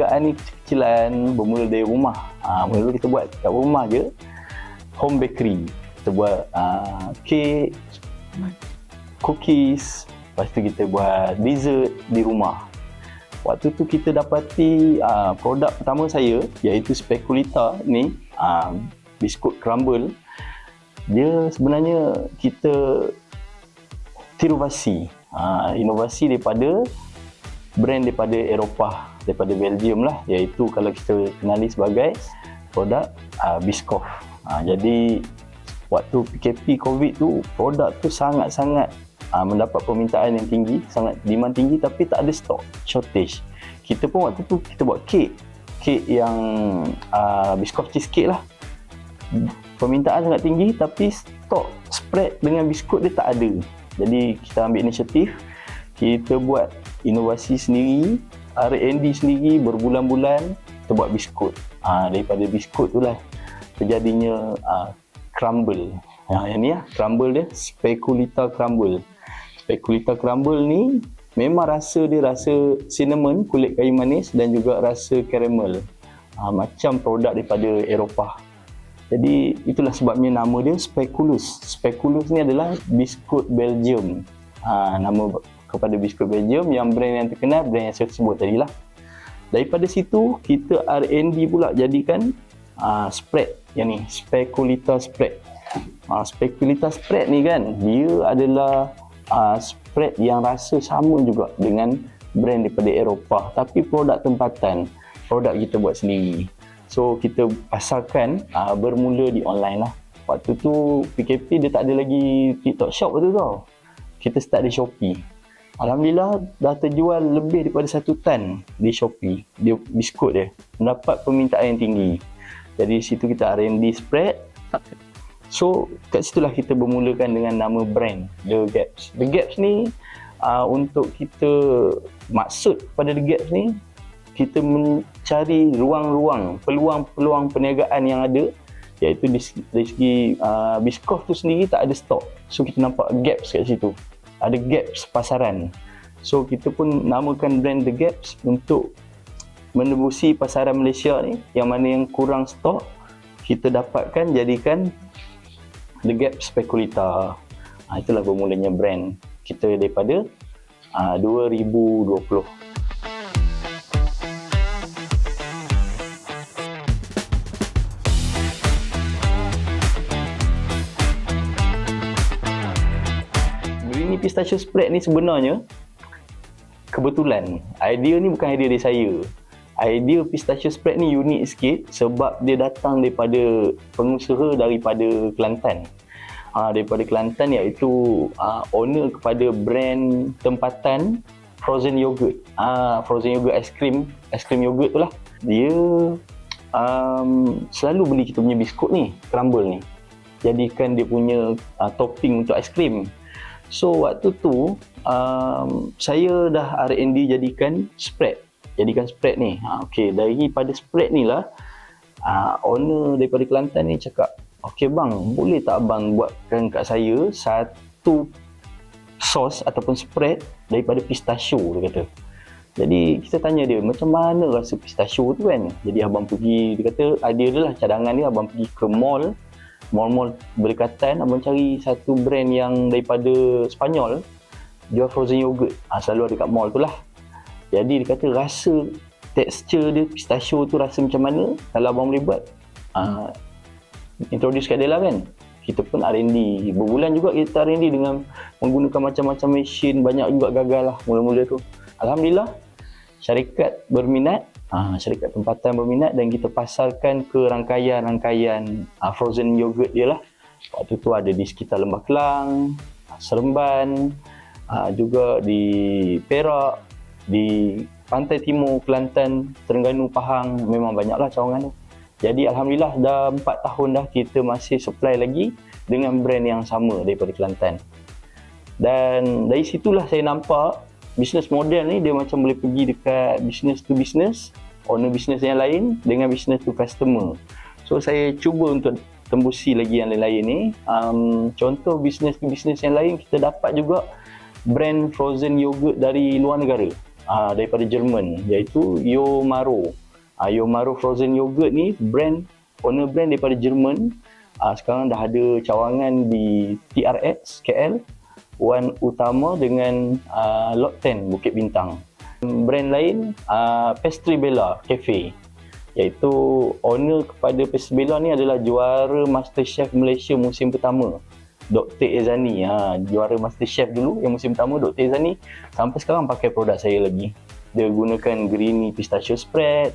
perniagaan ni kecil-kecilan, bermula dari rumah. Ha, mula kita buat kat rumah je, home bakery. Kita buat uh, cake, cookies, lepas tu kita buat dessert di rumah. Waktu tu kita dapati uh, produk pertama saya iaitu speculita ni, uh, biskut crumble. Dia sebenarnya kita tiruvasi, uh, inovasi daripada brand daripada Eropah, daripada Belgium lah iaitu kalau kita kenali sebagai produk uh, Biscoff. Uh, jadi waktu PKP COVID tu produk tu sangat-sangat uh, mendapat permintaan yang tinggi, sangat demand tinggi tapi tak ada stok, shortage. Kita pun waktu tu kita buat kek, kek yang uh, biskuit cheesecake lah. Permintaan sangat tinggi tapi stok spread dengan biskut dia tak ada. Jadi kita ambil inisiatif, kita buat inovasi sendiri, R&D sendiri berbulan-bulan kita buat biskut. Uh, daripada biskut tu lah terjadinya uh, crumble. Ha, yang ni lah, crumble dia, speculita crumble speculita crumble ni memang rasa dia rasa cinnamon, kulit kayu manis dan juga rasa caramel. Ha, macam produk daripada Eropah. Jadi itulah sebabnya nama dia Speculus. Speculus ni adalah biskut Belgium. Ha, nama kepada biskut Belgium yang brand yang terkenal, brand yang saya sebut tadi lah. Daripada situ, kita R&D pula jadikan uh, spread yang ni, Speculita spread. Uh, Speculita spread ni kan, dia adalah uh, spread yang rasa sama juga dengan brand daripada Eropah. Tapi produk tempatan produk kita buat sendiri. So kita pasarkan uh, bermula di online lah. Waktu tu PKP dia tak ada lagi TikTok shop tu tau. Kita start di Shopee Alhamdulillah dah terjual lebih daripada satu tan di Shopee dia biskut dia mendapat permintaan yang tinggi jadi situ kita R&D spread So kat situlah kita bermulakan dengan nama brand The Gaps. The Gaps ni uh, untuk kita maksud pada The Gaps ni kita mencari ruang-ruang, peluang-peluang perniagaan yang ada iaitu dari segi uh, Biscoff tu sendiri tak ada stok. So kita nampak gaps kat situ. Ada gaps pasaran. So kita pun namakan brand The Gaps untuk menembusi pasaran Malaysia ni yang mana yang kurang stok kita dapatkan jadikan The Gap Speculita. Ha, itulah bermulanya brand kita daripada ha, 2020. Pistachio Spread ni sebenarnya kebetulan. Idea ni bukan idea dari saya idea pistachio spread ni unik sikit sebab dia datang daripada pengusaha daripada Kelantan. Uh, daripada Kelantan iaitu uh, owner kepada brand tempatan frozen yogurt. Uh, frozen yogurt ice cream yogurt tu lah. Dia um, selalu beli kita punya biskut ni, crumble ni. Jadikan dia punya uh, topping untuk ice cream. So waktu tu um, saya dah R&D jadikan spread jadikan spread ni. Ha, okay, daripada spread ni lah, uh, owner daripada Kelantan ni cakap, okay bang, boleh tak abang buatkan kat saya satu sos ataupun spread daripada pistachio, dia kata. Jadi kita tanya dia, macam mana rasa pistachio tu kan? Jadi abang pergi, dia kata, idea dia lah cadangan dia, abang pergi ke mall, mall-mall berdekatan, abang cari satu brand yang daripada Spanyol, jual frozen yogurt. Ha, selalu ada kat mall tu lah. Jadi dia kata rasa tekstur dia pistachio tu rasa macam mana kalau abang boleh buat uh, introduce kat dia lah kan. Kita pun R&D berbulan juga kita R&D dengan menggunakan macam-macam mesin banyak juga gagal lah mula-mula tu. Alhamdulillah syarikat berminat uh, syarikat tempatan berminat dan kita pasarkan ke rangkaian-rangkaian uh, frozen yogurt dia lah waktu tu ada di sekitar Lembah Kelang Seremban uh, juga di Perak di pantai timur Kelantan, Terengganu, Pahang memang banyaklah cawangan tu. Jadi alhamdulillah dah 4 tahun dah kita masih supply lagi dengan brand yang sama daripada Kelantan. Dan dari situlah saya nampak bisnes model ni dia macam boleh pergi dekat business to business, owner business yang lain dengan business to customer. So saya cuba untuk tembusi lagi yang lain-lain ni. Um, contoh business to business yang lain kita dapat juga brand frozen yogurt dari luar negara uh, daripada Jerman iaitu Yomaro. Uh, Yomaro frozen yogurt ni brand owner brand daripada Jerman. Uh, sekarang dah ada cawangan di TRX KL, Wan Utama dengan uh, Lot 10 Bukit Bintang. Brand lain uh, Pastry Bella Cafe iaitu owner kepada Pastry Bella ni adalah juara MasterChef Malaysia musim pertama. Dr. Ezani ha, juara Master Chef dulu yang musim pertama Dr. Ezani sampai sekarang pakai produk saya lagi dia gunakan greeny pistachio spread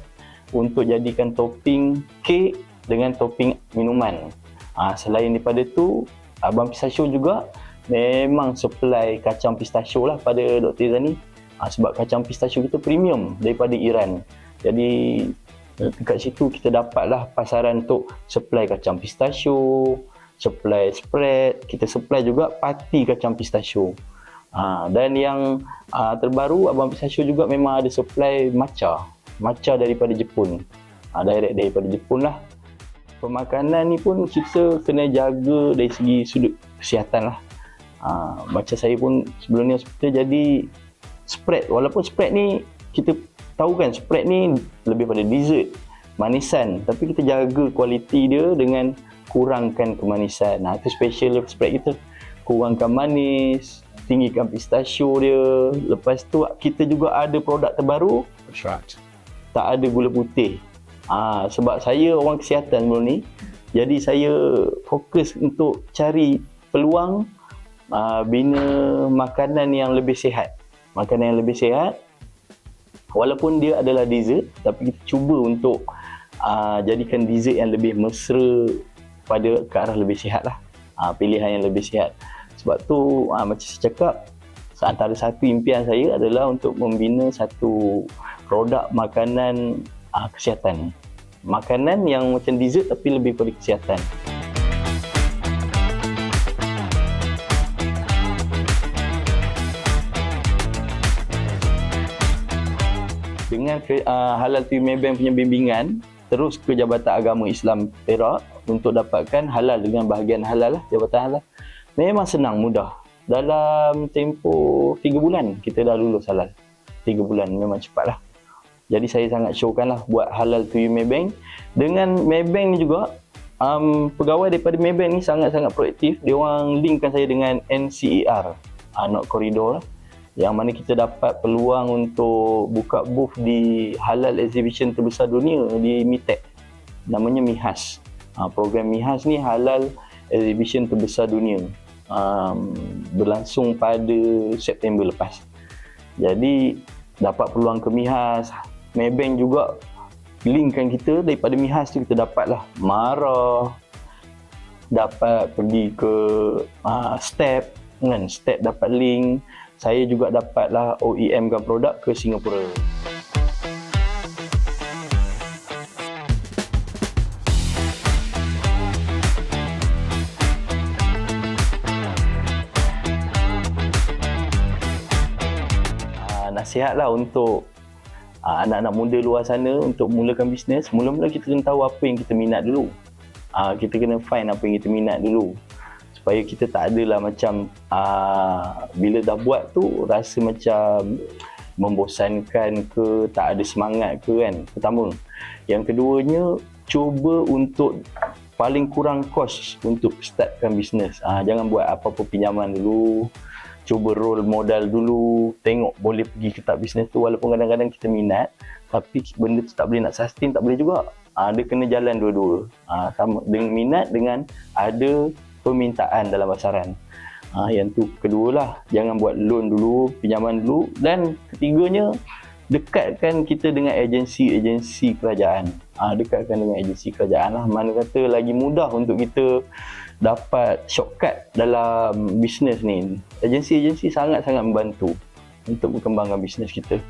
untuk jadikan topping kek dengan topping minuman ha, selain daripada tu Abang Pistachio juga memang supply kacang pistachio lah pada Dr. Ezani ha, sebab kacang pistachio kita premium daripada Iran jadi dekat situ kita dapatlah pasaran untuk supply kacang pistachio supply spread, kita supply juga pati kacang pistachio. Ha, dan yang ha, terbaru Abang Pistachio juga memang ada supply matcha. Matcha daripada Jepun. Ha, direct daripada Jepun lah. Pemakanan ni pun kita kena jaga dari segi sudut kesihatan lah. Ha, macam saya pun sebelum ni hospital jadi spread. Walaupun spread ni kita tahu kan spread ni lebih pada dessert, manisan. Tapi kita jaga kualiti dia dengan kurangkan kemanisan. Nah, itu special spread kita. Kurangkan manis, tinggikan pistachio dia. Lepas tu kita juga ada produk terbaru. That's right. Tak ada gula putih. Ha, sebab saya orang kesihatan sebelum ni. Jadi saya fokus untuk cari peluang uh, bina makanan yang lebih sihat. Makanan yang lebih sihat. Walaupun dia adalah dessert, tapi kita cuba untuk uh, jadikan dessert yang lebih mesra pada ke arah lebih sihat lah ha, pilihan yang lebih sihat sebab tu ha, macam saya cakap antara satu impian saya adalah untuk membina satu produk makanan ha, kesihatan makanan yang macam dessert tapi lebih pada kesihatan dengan uh, halal tu Maybank punya bimbingan terus ke Jabatan Agama Islam Perak untuk dapatkan halal dengan bahagian halal lah, Jabatan Halal. Memang senang, mudah. Dalam tempoh 3 bulan kita dah lulus halal. 3 bulan memang cepat lah. Jadi saya sangat showkan lah buat halal you Maybank. Dengan Maybank ni juga, um, pegawai daripada Maybank ni sangat-sangat proaktif. Dia orang linkkan saya dengan NCER, uh, Not Corridor lah yang mana kita dapat peluang untuk buka booth di halal exhibition terbesar dunia di MITEC namanya MIHAS. Ha, program MIHAS ni halal exhibition terbesar dunia. Um, berlangsung pada September lepas. Jadi dapat peluang ke MIHAS. Maybank juga linkkan kita daripada MIHAS tu kita dapatlah. Marah dapat pergi ke uh, step kan? Step dapat link saya juga dapatlah OEM kan produk ke Singapura. Ah, nasihatlah untuk ah, anak-anak muda luar sana untuk mulakan bisnes, mula-mula kita kena tahu apa yang kita minat dulu. Ah, kita kena find apa yang kita minat dulu supaya kita tak adalah macam uh, bila dah buat tu rasa macam membosankan ke tak ada semangat ke kan? Pertama. Yang keduanya cuba untuk paling kurang kos untuk startkan bisnes uh, jangan buat apa-apa pinjaman dulu. Cuba roll modal dulu. Tengok boleh pergi ke tak bisnes tu. Walaupun kadang-kadang kita minat tapi benda tu tak boleh nak sustain tak boleh juga. Uh, dia kena jalan dua-dua. Uh, sama dengan minat dengan ada permintaan dalam pasaran. Ha, yang tu kedua lah, jangan buat loan dulu, pinjaman dulu dan ketiganya dekatkan kita dengan agensi-agensi kerajaan. Ha, dekatkan dengan agensi kerajaan lah. Mana kata lagi mudah untuk kita dapat shortcut dalam bisnes ni. Agensi-agensi sangat-sangat membantu untuk berkembangkan bisnes kita.